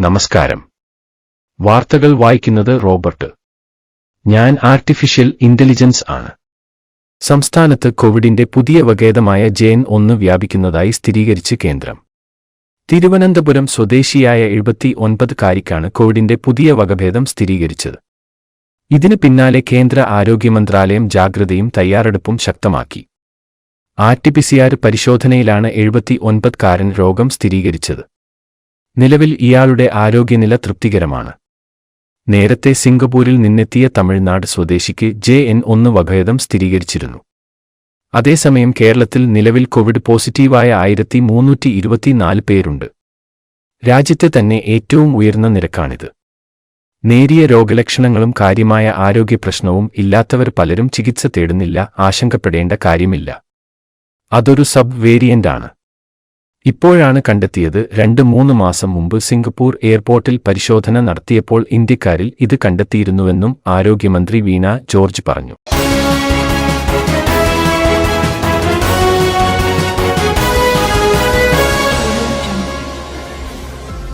നമസ്കാരം. വാർത്തകൾ വായിക്കുന്നത് റോബർട്ട്. ഞാൻ ആർട്ടിഫിഷ്യൽ ഇന്റലിജൻസ് ആണ്. സംസ്ഥാനത്ത് കോവിഡിന്റെ പുതിയ വകേതമായ ജെൻ ഒന്ന് വ്യാപിക്കുന്നതായി സ്ഥിരീകരിച്ച് കേന്ദ്രം. തിരുവനന്തപുരം സ്വദേശിയായ എഴുപത്തി ഒൻപതുകാരിക്കാണ് കോവിഡിന്റെ പുതിയ വകഭേദം സ്ഥിരീകരിച്ചത്. ഇതിന് പിന്നാലെ കേന്ദ്ര ആരോഗ്യ മന്ത്രാലയം ജാഗ്രതയും തയ്യാറെടുപ്പും ശക്തമാക്കി. ആർ ടി പി പരിശോധനയിലാണ് എഴുപത്തി ഒൻപതുകാരൻ രോഗം സ്ഥിരീകരിച്ചത്. നിലവിൽ ഇയാളുടെ ആരോഗ്യനില തൃപ്തികരമാണ്. നേരത്തെ സിംഗപ്പൂരിൽ നിന്നെത്തിയ തമിഴ്നാട് സ്വദേശിക്ക് ജെ എൻ ഒന്ന് വകഭേദം സ്ഥിരീകരിച്ചിരുന്നു. അതേസമയം കേരളത്തിൽ നിലവിൽ കോവിഡ് പോസിറ്റീവായ ആയിരത്തി മൂന്നൂറ്റി ഇരുപത്തിനാല് പേരുണ്ട്. രാജ്യത്തെ തന്നെ ഏറ്റവും ഉയർന്ന നിരക്കാണിത്. നേരിയ രോഗലക്ഷണങ്ങളും കാര്യമായ ആരോഗ്യ പ്രശ്നവും ഇല്ലാത്തവർ പലരും ചികിത്സ തേടുന്നില്ല ആശങ്കപ്പെടേണ്ട കാര്യമില്ല. അതൊരു സബ് വേരിയന്റാണ്. ഇപ്പോഴാണ് കണ്ടെത്തിയത് രണ്ട് മൂന്ന് മാസം മുമ്പ് സിംഗപ്പൂർ എയർപോർട്ടിൽ പരിശോധന നടത്തിയപ്പോൾ ഇന്ത്യക്കാരിൽ ഇത് കണ്ടെത്തിയിരുന്നുവെന്നും ആരോഗ്യമന്ത്രി വീണ ജോർജ് പറഞ്ഞു.